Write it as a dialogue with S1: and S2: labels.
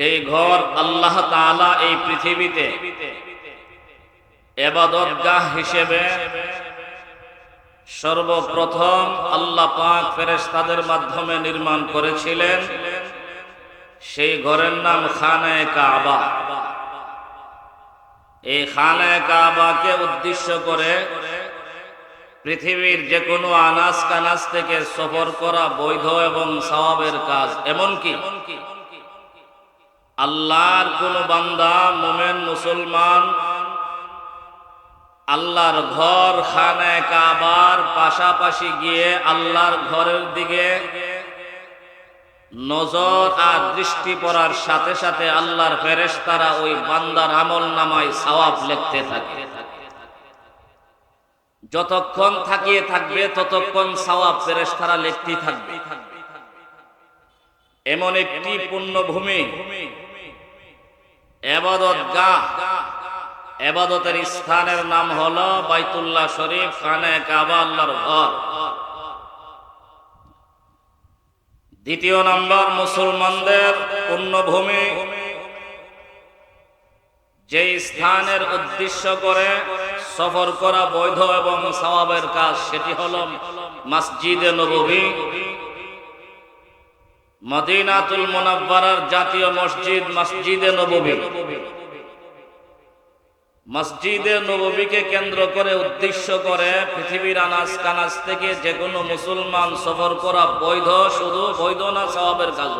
S1: যেই ঘর আল্লাহ তাআলা এই পৃথিবীতে এবাদতগাহ হিসেবে সর্বপ্রথম আল্লাহ পাক ফেরেশতাদের মাধ্যমে নির্মাণ করেছিলেন, সেই ঘরের নাম খানায় কাবা। এই খানায় কাবাকে উদ্দেশ্য করে পৃথিবীর যে কোনো আনাজ কানাজ থেকে সফর করা বৈধ এবং সওয়াবের কাজ। এমনকি এমনকি আল্লাহর কোন বান্দা, মোমেন, মুসলমান, আল্লাহর ঘর খানায় কাবার পাশাপাশি গিয়ে আল্লাহর ঘরের দিকে নজর আর দৃষ্টি পড়ার সাথে সাথে আল্লাহর ফেরেশতারা ওই বান্দার আমল নামায় সওয়াব লিখতে থাকে। যতক্ষণ থাকিয়ে থাকবে, ততক্ষণ সওয়াব ফেরেশতারা লিখতেই থাকবে। এমন একটি পুণ্যভূমি এবাদত গা এবাদতের স্থানের নাম হলো বাইতুল্লাহ শরীফ খানে কাবা, আল্লাহর ঘর। দ্বিতীয় নম্বর, মুসলমানদের পুণ্যভূমি। যে স্থানের উদ্দেশ্য করে সফর করা বৈধ এবং সওয়াবের কাজ, সেটি হল মসজিদে নবী মদিনাতুল মোনাব্বার জাতীয় মসজিদ মসজিদে নবী মসজিদে নবীকে কেন্দ্র করে উদ্দেশ্য করে পৃথিবীর আনাজ কানাজ থেকে যে কোনো মুসলমান সফর করা বৈধ, শুধু বৈধ না সবাবের কাজ